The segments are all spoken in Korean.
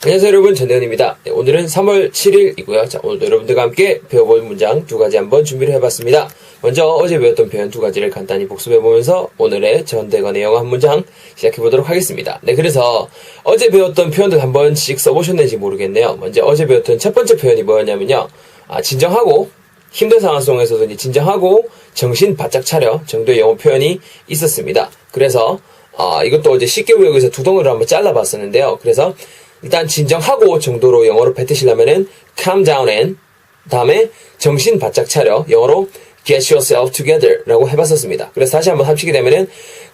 안녕하세요 여러분 전대현입니다. 네, 오늘은 3월 7일이고요. 자 오늘도 여러분들과 함께 배워볼 문장 두 가지 한번 준비를 해봤습니다. 먼저 어제 배웠던 표현 두 가지를 간단히 복습해보면서 오늘의 전대건의 영어 한 문장 시작해보도록 하겠습니다. 네 그래서 어제 배웠던 표현들 한 번씩 써보셨는지 모르겠네요. 먼저 어제 배웠던 첫 번째 표현이 뭐였냐면요. 아, 진정하고 힘든 상황 속에서도 진정하고 정신 바짝 차려 정도의 영어 표현이 있었습니다. 그래서 아, 이것도 이제 쉽게 외우기 위해서 두 덩어리를 한번 잘라봤었는데요. 그래서 일단 진정하고 정도로 영어로 뱉으시려면은 calm down and 다음에 정신 바짝 차려 영어로 get yourself together 라고 해봤었습니다. 그래서 다시 한번 합치게 되면은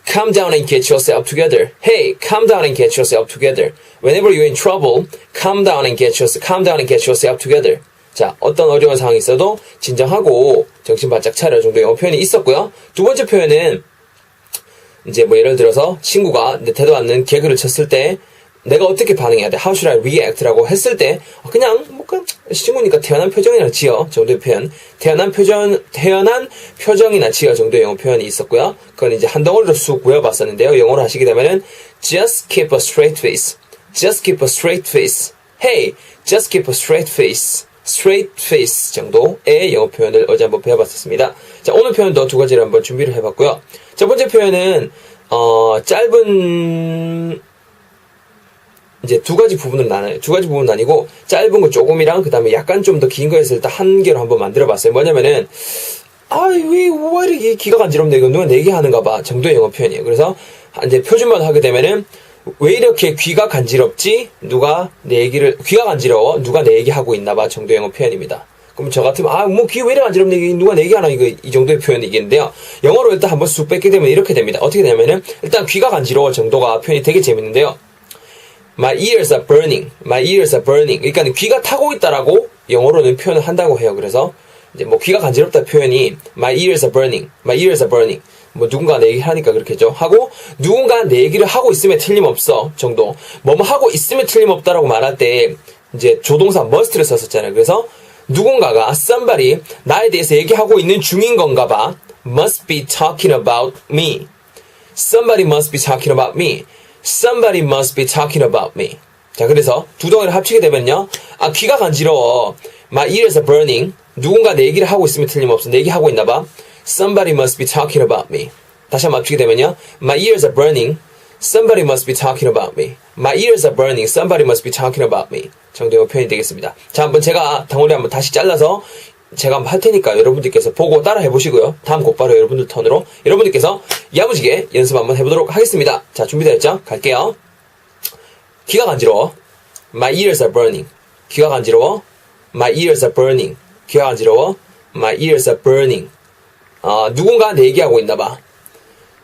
calm down and get yourself together. Hey, calm down and get yourself together. Whenever you're in trouble, calm down and get yourself, calm down and get yourself together. 자, 어떤 어려운 상황이 있어도 진정하고 정신 바짝 차려 정도의 영어 표현이 있었고요. 두 번째 표현은 이제 뭐 예를 들어서 친구가 내 태도 않는 개그를 쳤을 때 내가 어떻게 반응해야 돼? How should I react라고 했을 때 그냥 뭐 그냥 친구니까 태어난 표정이나 지어 정도의 표현 태어난 표정 태어난 표정이나 지어 정도의 영어 표현이 있었고요. 그건 이제 한 덩어리로 쑥 외워봤었는데요. 영어로 하시게 되면은 just keep a straight face, just keep a straight face, hey, just keep a straight face. straight face 정도의 영어 표현을 어제 한번 배워봤었습니다. 자, 오늘 표현도 두 가지를 한번 준비를 해봤고요. 첫 번째 표현은, 어, 짧은, 이제 두 가지 부분을 나눠요. 두 가지 부분 나뉘고, 짧은 거 조금이랑, 그 다음에 약간 좀 더 긴 거에서 일단 한 개로 한번 만들어 봤어요. 뭐냐면은, 아, 왜, 왜 이렇게 귀가 간지럽네. 이거 누가 내게 하는가 봐. 정도의 영어 표현이에요. 그래서, 이제 표준말 하게 되면은, 왜 이렇게 귀가 간지럽지? 누가 내 얘기를, 귀가 간지러워? 누가 내 얘기 하고 있나 봐. 정도의 영어 표현입니다. 그럼 저 같으면, 아, 뭐귀왜 이렇게 간지럽네? 누가 내 얘기 하나? 이거, 이 정도의 표현이겠는데요. 영어로 일단 한번 쑥 뺏게 되면 이렇게 됩니다. 어떻게 되냐면은, 일단 귀가 간지러워 정도가 표현이 되게 재밌는데요. My ears are burning. My ears are burning. 그러니까 귀가 타고 있다라고 영어로는 표현을 한다고 해요. 그래서 이제 뭐 귀가 간지럽다 표현이 My ears are burning. My ears are burning. 뭐 누군가 내 얘기를 하니까 그렇겠죠. 하고 누군가 내 얘기를 하고 있으면 틀림없어 정도. 뭐뭐 하고 있으면 틀림없다라고 말할 때 이제 조동사 must를 썼었잖아요. 그래서 누군가가 somebody 나에 대해서 얘기하고 있는 중인 건가 봐. must be talking about me. Somebody must be talking about me. Somebody must be talking about me. 자, 그래서 두 덩어리를 합치게 되면요. 아, 귀가 간지러워. My ears are burning. 누군가 내 얘기를 하고 있으면 틀림없어. 내 얘기하고 있나 봐. Somebody must be talking about me. 다시 한번 합치게 되면요. My ears are burning. Somebody must be talking about me. My ears are burning. Somebody must be talking about me. 정도의 표현이 되겠습니다. 자, 한번 제가 덩어리 한번 다시 잘라서 제가 한번 할 테니까 여러분들께서 보고 따라 해보시고요. 다음 곧바로 여러분들 턴으로 여러분들께서 야무지게 연습 한번 해보도록 하겠습니다. 자, 준비되었죠? 갈게요. 귀가 간지러워. My ears are burning. 귀가 간지러워. My ears are burning. 귀가 간지러워. My ears are burning. 어, 누군가 내 얘기하고 있나 봐.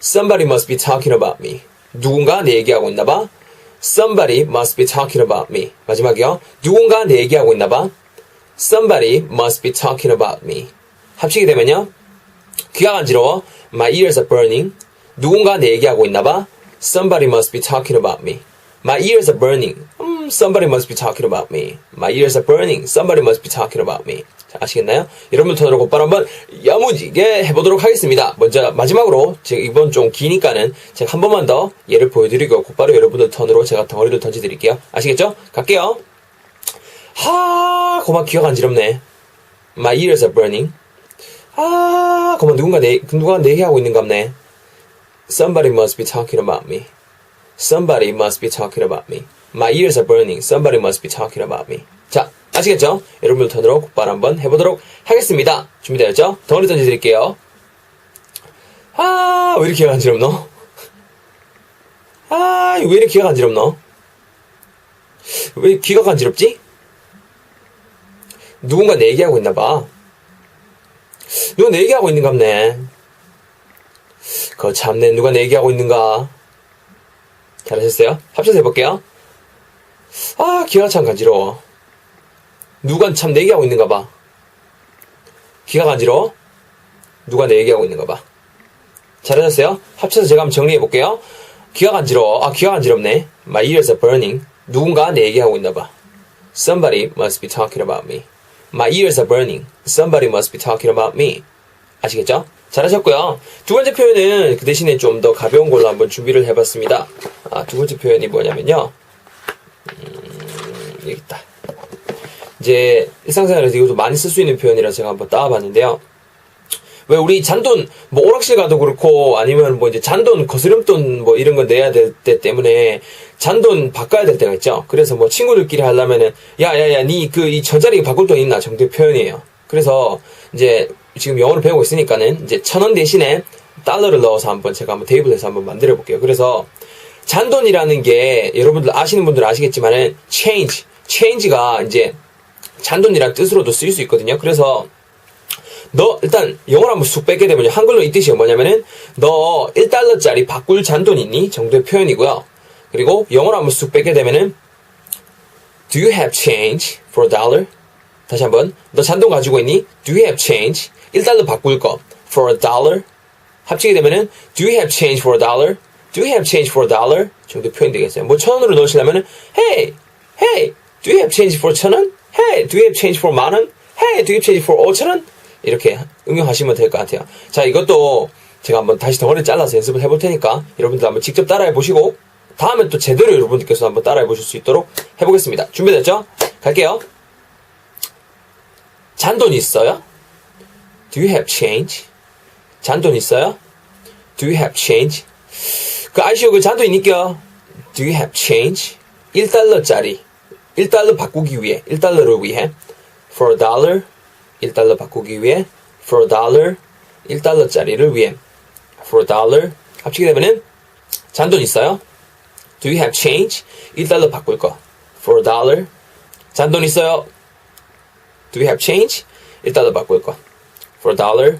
Somebody must be talking about me. 누군가 내 얘기하고 있나 봐. Somebody must be talking about me. 마지막이요. 누군가 내 얘기하고 있나 봐. Somebody must be talking about me. 합치게 되면요. 귀가 간지러워. My ears are burning. 누군가 내 얘기하고 있나 봐. Somebody must be talking about me. My ears are burning. 음, somebody must be talking about me. My ears are burning. Somebody must be talking about me. 자, 아시겠나요? 여러분 턴으로 곧바로 한번 야무지게 해보도록 하겠습니다. 먼저 마지막으로 제가 이번 좀 기니까는 제가 한 번만 더 예를 보여드리고 곧바로 여러분들 턴으로 제가 덩어리를 던져드릴게요. 아시겠죠? 갈게요. 하, 고만 귀가 간지럽네. My ears are burning. 아, 고만 누군가 내, 누가 내 얘기하고 있는 갑네. Somebody must be talking about me. Somebody must be talking about me. My ears are burning. Somebody must be talking about me. 자, 아시겠죠? 여러분들 턴으로 곧바로 한번 해보도록 하겠습니다. 준비되었죠? 덩어리 던져드릴게요. 아, 왜 이렇게 간지럽노? 아, 왜 이렇게 귀가 간지럽노? 왜 귀가 간지럽지? 누군가 내 얘기하고 있나 봐. 누가 내 얘기하고 있는 갑네. 그 참네, 누가 내 얘기하고 있는가? 잘하셨어요? 합쳐서 해볼게요. 아, 귀가 참 간지러워. 누가 참내 얘기하고 있는가 봐. 귀가 간지러워? 누가 내 얘기하고 있는가 봐. 잘하셨어요? 합쳐서 제가 한번 정리해 볼게요. 귀가 간지러워. 아, 귀가 간지럽네. My ears are burning. 누군가 내 얘기하고 있나 봐. Somebody must be talking about me. My ears are burning. Somebody must be talking about me. 아시겠죠? 잘하셨고요. 두 번째 표현은 그 대신에 좀 더 가벼운 걸로 한번 준비를 해봤습니다. 아, 두 번째 표현이 뭐냐면요. 음, 여기 있다. 이제 일상생활에서 이것도 많이 쓸 수 있는 표현이라 제가 한번 따와봤는데요. 왜 우리 잔돈 뭐 오락실 가도 그렇고 아니면 뭐 이제 잔돈 거스름돈 뭐 이런 거 내야 될 때 때문에 잔돈 바꿔야 될 때가 있죠. 그래서 뭐 친구들끼리 하려면은 야야야 니 그이 저자리 바꿀 돈 있나 정도의 표현이에요. 그래서 이제 지금 영어를 배우고 있으니까는 이제 천 원 대신에 달러를 넣어서 한번 제가 한번 해서 한번 만들어 볼게요. 그래서 잔돈이라는 게 여러분들 아시는 분들은 아시겠지만은 change, change가 이제 잔돈이라는 뜻으로도 쓰일 수 있거든요. 그래서 너 일단 영어로 한번 쑥 뺏게 되면 한글로 이 뜻이 뭐냐면은 너 1달러짜리 바꿀 잔돈 있니? 정도의 표현이고요. 그리고 영어로 한번 쑥 뺏게 되면은 Do you have change for a dollar? 다시 한번 너 잔돈 가지고 있니? Do you have change? 1달러 바꿀 거 for a dollar? 합치게 되면은 Do you have change for a dollar? Do you have change for a dollar? 정도 표현 되겠어요. 뭐 천 원으로 넣으시려면은 Hey, hey, do you have change for 천 원? Hey, do you have change for 만 원? Hey, do you have change for 오천 원? 이렇게 응용하시면 될 것 같아요. 자, 이것도 제가 한번 다시 덩어리 잘라서 연습을 해볼 테니까 여러분들 한번 직접 따라해 보시고 다음에 또 제대로 여러분들께서 한번 따라해 보실 수 있도록 해보겠습니다. 준비됐죠? 갈게요. 잔돈 있어요? Do you have change? 잔돈 있어요? Do you have change? 그 아시오 그 잔돈 있니까? Do you have change? 1달러짜리 1달러 바꾸기 위해 1달러를 위해 for a dollar 1달러 바꾸기 위해 for a dollar 1달러짜리를 위해 for a dollar 합치게 되면은 잔돈 있어요? Do you have change? 1달러 바꿀 거 for a dollar 잔돈 있어요? Do you have change? 1달러 바꿀 거 for a dollar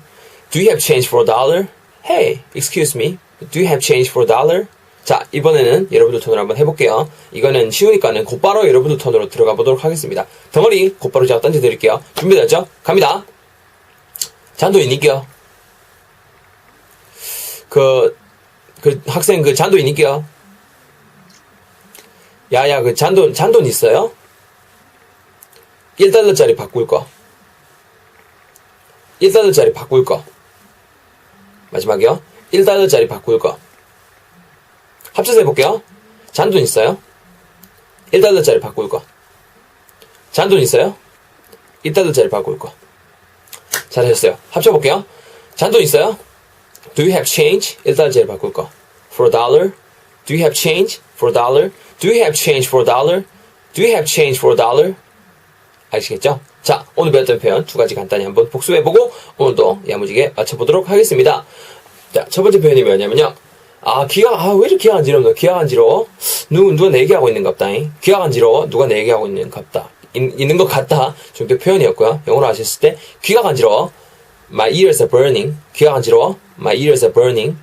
Do you have change for a dollar? Hey, excuse me. Do you have change for a dollar? 자, 이번에는 여러분들 톤으로 한번 해볼게요. 이거는 쉬우니까는 곧바로 여러분들 톤으로 들어가 보도록 하겠습니다. 덩어리 곧바로 제가 던져 드릴게요. 준비됐죠? 갑니다. 잔도 있니겨? 그, 그 학생 그 잔도 있니겨? 야야 그 잔돈 잔돈 있어요? 1달러짜리 바꿀 거. 1달러짜리 바꿀 거. 마지막이요. 1달러짜리 바꿀 거. 합쳐서 해볼게요. 잔돈 있어요? 1달러짜리 바꿀 거. 잔돈 있어요? 1달러짜리 바꿀 거. 잘하셨어요. 합쳐볼게요. 잔돈 있어요? Do you have change? 1달러짜리 바꿀 거. For a dollar? Do you have change? For a dollar? Do you have change for a dollar? Do you have change for a dollar? 아시겠죠? 자, 오늘 배웠던 표현 두 가지 간단히 한번 복습해보고 오늘도 야무지게 맞춰보도록 하겠습니다. 자, 첫 번째 표현이 뭐냐면요. 아, 귀가, 아, 왜 이렇게 귀가 간지럽노? 귀가 간지러워? 누, 누가 내 얘기하고 있는 갑다잉? 귀가 간지러워? 누가 내 얘기하고 있는 갑다. 있, 있는 것 같다. 정도 표현이었고요. 영어로 하셨을 때, 귀가 간지러워? My ears are burning. 귀가 간지러워? My ears are burning.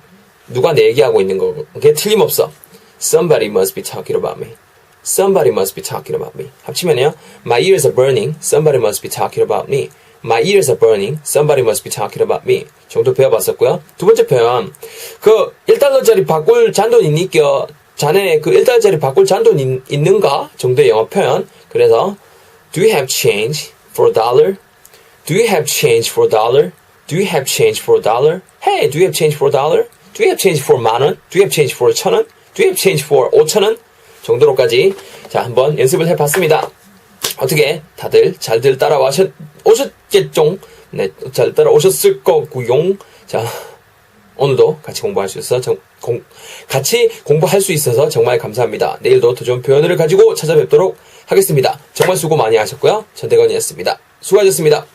누가 내 얘기하고 있는 거. 그게 틀림없어. Somebody must be talking about me. Somebody must be talking about me. 합치면요. My ears are burning. Somebody must be talking about me. My ears are burning. Somebody must be talking about me. 정도 배워봤었고요. 두 번째 표현. 그 1달러짜리 바꿀 잔돈 있니껴? 자네 그 1달러짜리 바꿀 잔돈 있, 있는가? 정도의 영어 표현. 그래서 Do you have change for a dollar? Do you have change for a dollar? Do you have change for a dollar? Hey, do you have change for a dollar? Do you have change for 만 원? Do you have change for 천 원? Do you have change for 오천 원? 정도로까지 자 한번 연습을 해봤습니다. 어떻게 다들 잘들 따라와셨 오셨겠죠? 네, 잘 따라오셨을 거고요. 자, 오늘도 같이 공부할 수 있어서 정, 공, 같이 공부할 수 있어서 정말 감사합니다. 내일도 더 좋은 표현을 가지고 찾아뵙도록 하겠습니다. 정말 수고 많이 하셨고요. 전대건이었습니다. 수고하셨습니다.